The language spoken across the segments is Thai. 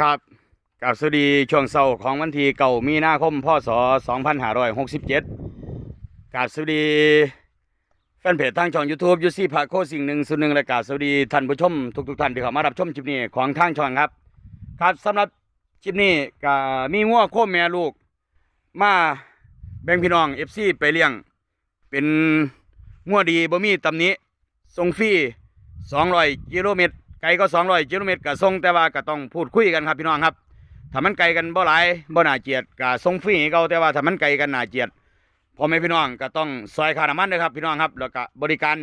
ครับกับสวัสดีช่วงเสาร์ของวันที่เก่ามีนาคมพศ2567กับสวัสดีแฟนเพจทางช่อง YouTube ยูซี่พาโคสิ่งหนึ่งส่วนหนึ่งและกับสวัสดีท่านผู้ชมทุกๆท่านที่เข้ามารับชมคลิปนี้ของทางช่องครับ ครับสำหรับคลิปนี้ก็มีงัวโคแม่ลูก มาแบ่งพี่น้อง FC ไปเลี้ยง เป็นงัวดีบ่มีตำหนิส่งฟรี200กิโลเมตร ไกลก็200กิโลเมตรก็ส่งแต่ว่าก็ต้องพูดคุยกันครับพี่น้องครับถ้ามันไกลกันบ่หลายบ่น่าเกลียดก็ส่งฟรีให้เขาแต่ว่าถ้ามันไกลกันน่าเกลียดพ่อแม่พี่น้องก็ต้องซอยค่าน้ำมันด้วยครับพี่น้องครับแล้วก็บริการ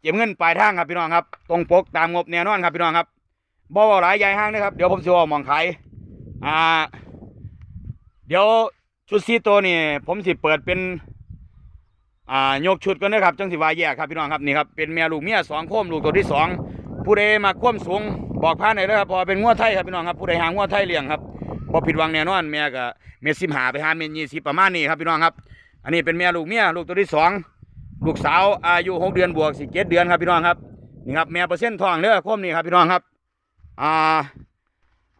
เก็บเงินปลายทางครับพี่น้องครับตรงปกตามงบแน่นอนครับพี่น้องครับบ่เว้าหลายใหญ่ห้างนะครับเดี๋ยวผมสิเว้ามองขายอ่าเดี๋ยวชุดซีตัวนี่ผมสิเปิดเป็นอ่ายกชุดกันนะครับจังสิว่าแยกครับพี่น้องครับนี่ครับเป็นแม่ลูกเมียสองโคมลูกตัวที่สอง ผู้ใดมาคว่ำสูงบอกพาหน่อยเลยครับพอเป็นงัวไทยครับพี่น้องครับผู้ใดหางัวไทยเลี้ยงครับบ่ผิดหวังแน่นอนแม่ก็เมตรสิบหาไปหาเมตรยี่สิบประมาณนี้ครับพี่น้องครับ อันนี้เป็นแม่ลูกเมียลูกตัวที่สองลูกสาวอายุหกเดือนบวกสิเจ็ดเดือนครับพี่น้องครับนี่ครับแม่เปอร์เซ็นต์ทองเด้อโคมนี่ครับพี่น้องครับอ่า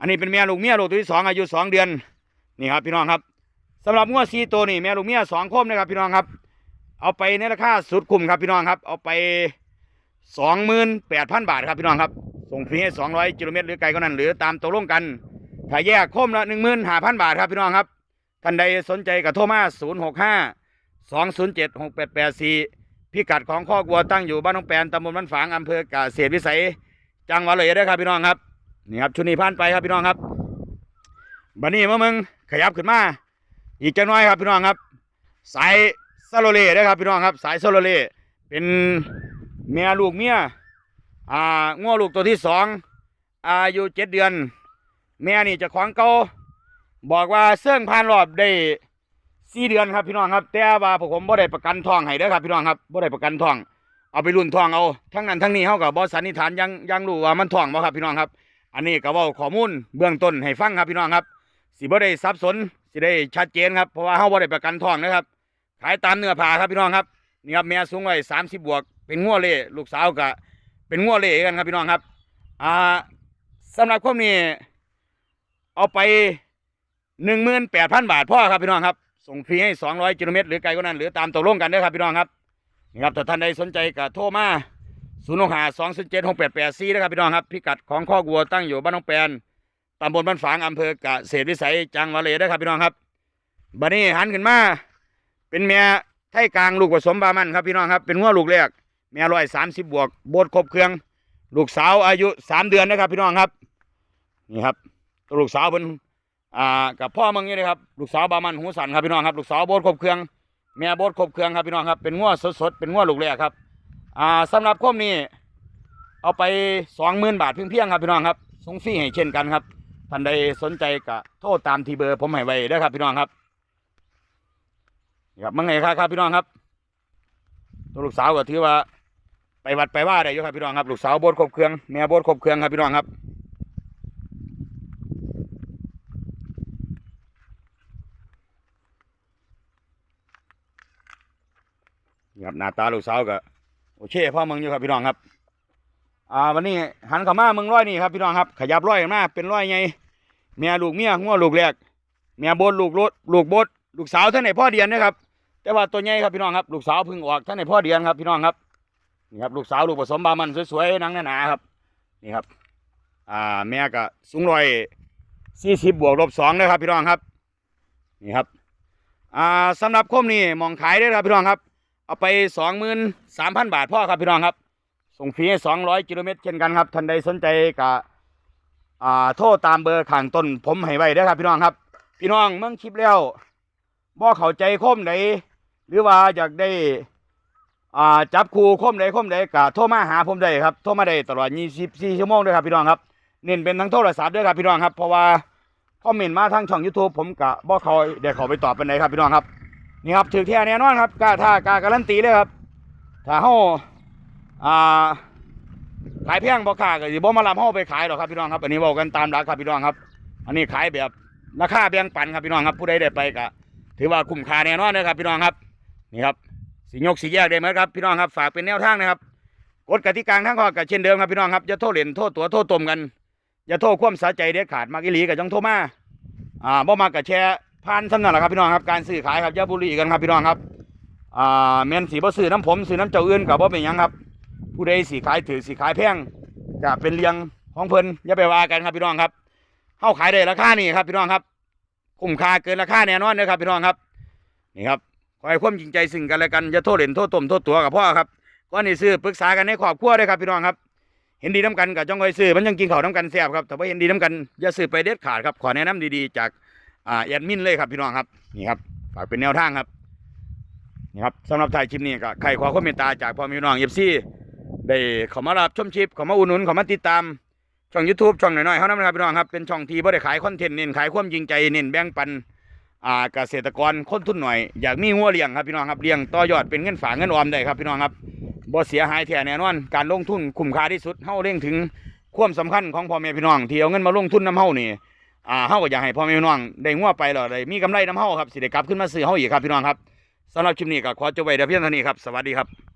อันนี้เป็นแม่ลูกเมียลูกตัวที่สองอายุสองเดือนนี่ครับพี่น้องครับสำหรับงัวซีตัวนี่แม่ลูกเมียสองโคมนะครับพี่น้องครับ เอาไปในราคาสุดคุ้มครับพี่น้องครับ เอาไป สองหมื่นแปดพันบาทครับพี่น้องครับ ส่งฟรีให้สองร้อยกิโลเมตรหรือไกลก็นั้น หรือตามตกลงกันถ้าแยกคมละหนึ่งหมื่นห้าพันบาทครับพี่น้องครับ ท่านใดสนใจกับโทรมาศูนย์หกห้าสองศูนย์เจ็ดหกแปดแปดสี่พิกัดของข้อกวัวตั้งอยู่บ้านน้องแปนตำบลบ้านฝางอำเภอกาเกษตรวิสัย จังหวัดเลยได้ครับพี่น้องครับนี่ครับชุดนี้ผ่านไปครับพี่น้องครับบัดนี้มามึงขยับขึ้นมา อีกจังน้อยครับพี่น้องครับ สายซาโลเล่นะครับพี่น้องครับ สายซาโลเล่เป็น เมียลูกเมียอ่าง้อลูกตัวที่สองอายุเจ็ดเดือน แม่นี่จะของเก่าบอกว่าเสื่องผ่านรอบได้สี่เดือนครับพี่น้องครับ แต่ว่าพวกผมบ่ได้ประกันทองให้เด้อครับพี่น้องครับบ่ได้ประกันทอง เอาไปรุ่นทองเอาทั้งนั้นทั้งนี้เฮากับบ่สันนิษฐานยังยังรู้ว่ามันทองบ่ครับพี่น้องครับ อันนี้ก็เว้าข้อมูลเบื้องต้นให้ฟังครับพี่น้องครับสิบ่ได้สับสนสิได้ชัดเจนครับเพราะว่าเฮาบ่ได้ประกันทองนะครับ ขายตามเนื้อผ้าครับพี่น้องครับ นี่ครับแม่สูงไว้สามสิบบวก เป็นงัวเล่ลูกสาวกะเป็นงัวเล่กันครับพี่น้องครับอ่าสำหรับข้อนี้เอาไปหนึ่งหมื่นแปดพันบาทพ่อครับพี่น้องครับ ส่งฟรีให้สองร้อยกิโลเมตรหรือไกลกว่านั้น หรือตามตกลงกันด้ครับพี่น้องครับนี่ครับถ้าท่านใดสนใจก็โทรมาศูนย์หกห้าสองศูนย์เจ็ดหกแปดแปดสี่นะครับพี่น้องครับพิกัดของข้อกวัวตั้งอยู่บ้านน้องแปนตำบลบ้านฝางอำเภอกเกษตรวิสัยจังหวัดเลยเด้อครับพี่น้องครับบัดนี้หันขึ้นมาเป็นแม่ ไทยกลางลูกผสมบามันครับพี่น้องครับเป็นงัวลูกแรกแม่ร้อยสามสิบบวกโบดครบเครื่อง ลูกสาวอายุสามเดือนนะครับ พี่น้องครับนี่ครับตัวลูกสาวเป็นอ่ากับพ่อมึงนี่นะครับ ลูกสาวบามันหูสันครับพี่น้องครับลูกสาวโบดครบเครื่อง แม่โบดครบเครื่องครับพี่น้องครับเป็นงัวสดๆเป็นงัวลูกแรกครับอ่าสำหรับคมนี้เอาไปสองหมื่นบาทเพียงๆครับพี่น้องครับส่งฟรีให้เช่นกันครับท่านใดสนใจก็โทษตามที่เบอร์ผมให้ไว้เด้ครับพี่น้องครับ ครับมังไงครับครับพี่น้องครับ ตัวลูกสาวก็ถือว่า ไปวัดไปว่าได้อยู่ครับพี่น้องครับ ลูกสาวโบดครบเครื่องแม่โบดครบเครื่องครับพี่น้องครับนี่ครับหน้าตาลูกสาวก็โอเคพ่อมึงอยู่ครับพี่น้องครับอ่าวันนี้หันเข้ามามึงร้อยนี่ครับพี่น้องครับ ขยับร้อยมาเป็นร้อยไงเมียลูกเมียงัวลูกแรกเมียโบดลูกรถลูกโบดลูกสาวท่านไหนพ่อเดียนนะครับ แต่ว่าตัวใหญ่ครับพี่น้องครับลูกสาวพึ่งออกท่านในพ่อเดือนครับพี่น้องครับนี่ครับลูกสาวลูกผสมบามันสวยๆนังหนาๆครับนี่ครับ อ่าแม่ก็สูงร้อยสี่สิบบวกลบสองนะครับพี่น้องครับนี่ครับอ่าสำหรับคมนี่มองขายได้ครับพี่น้องครับ เอาไปสองหมื่นสามพันบาทพ่อครับพี่น้องครับ ส่งฟรีสองร้อยกิโลเมตรเช่นกันครับท่านใดสนใจก็อ่าโทรตามเบอร์ข้างต้นผมให้ไว้ได้ครับพี่น้องครับ พี่น้องเมื่อคลิปแล้วบ่เข้าใจคมใด หรือว่าอยากได้อ่าจับคู่คมใดคมใดก็โทรมาหาผมได้ครับโทรมาได้ตลอด 24 ชั่วโมงด้วยครับพี่น้องครับเน้นเป็นทั้งโทรศัพท์ด้วยครับพี่น้องครับเพราะว่าคอมเมนต์มาทางช่อง YouTube ผมกะบ่เขาเดี๋ยวเขาไปตอบเป็นไหนครับพี่น้องครับนี่ครับถือแท้แน่นอนครับกล้าท่ากล้าการันตีเลยครับถ้าเฮาอ่าขายแพงบ่ค่าก็สิบ่มารับเฮาไปขายหรอกครับพี่น้องครับอันนี้บอกกันตามหลักครับพี่น้องครับ อันนี้ขายแบบราคาแบ่งปันครับพี่น้องครับผู้ใดได้ไปก็ถือว่าคุ้มค่าแน่นอนนะครับพี่น้องครับ นี่ครับสียกสีแยกได้ไหมครับพี่น้องครับฝากเป็นแนวทางนะครับกฎกติกาทั้งข้อกับเช่นเดิมครับพี่น้องครับจะโทษเหรียญโทษตัวโทษตมกันอย่าโทษความสาใจเด็ดขาดมากอีหลีก็จังโทมาอ่าบ่มากก็แชร์ผ่านสำนั่นแหละครับพี่น้องครับการซื้อขายครับอย่าบุรีกันครับพี่น้องครับอ่าแม่นสิบ่ซื้อน้ำผมซื้อน้ำเจ้าอื่นก็บ่เป็นยังครับ ผู้ใดสิขายถือสิขายแพงก็เป็นเรื่องของเพลินอย่าไปว่ากันครับพี่น้องครับเฮาขายได้ราคานี่ครับพี่น้องครับคุ้มค่าเกินราคาแน่นอนนะครับพี่น้องครับนี่ครับ ขอให้ความจริงใจซึ่งกันและกันอย่าโทษเล่นโทษตมโทษตัวกับพ่อครับก่อนนี่ซื้อปรึกษากันในครอบครัวด้วยครับพี่น้องครับ เห็นดีน้ำกันกับจ้องคอยซื้อมันยังกินข้าวน้ำกันแซ่บครับแต่ว่าเห็นดีน้ำกันอย่าซื้อไปเด็ดขาดครับขอแนะนำดีๆ จากอ่าแอดมินเลยครับพี่น้องครับนี่ครับฝากเป็นแนวทางครับนี่ครับสำหรับถ่ายคลิปนี้ก็ใครขอความเมตตาจากพ่อพี่น้องเอฟซีได้ขอมารับชมคลิปขอมาอุดหนุนขอมาติดตามช่อง YouTube ช่องหน่อยๆเขานะครับพี่น้องครับเป็นช่องที่บ่ได้ขายคอนเทนต์เน้นขายความจริงใจเน้นแบ่งปัน อ่าเกษตรกรคนทุนหน่อยอยากมีงัวเลี้ยงครับพี่น้องครับเลี้ยงต่อยอดเป็นเงินฝากเงินออมได้ครับพี่น้องครับบ่เสียหายแท้แน่นอนการลงทุนคุ้มค่าที่สุดเฮาเร่งถึงความสำคัญของพ่อแม่พี่น้องที่เอาเงินมาลงทุนน้ำเฮานี่อ่าเฮาก็อยากให้พ่อแม่พี่น้องได้งัวไปหรอได้มีกำไรน้ำเฮาครับสิได้กลับขึ้นมาซื้อเฮาอีกครับพี่น้องครับสำหรับคลิปนี้ก็ขอจบไว้เพียงเท่านี้ครับสวัสดีครับ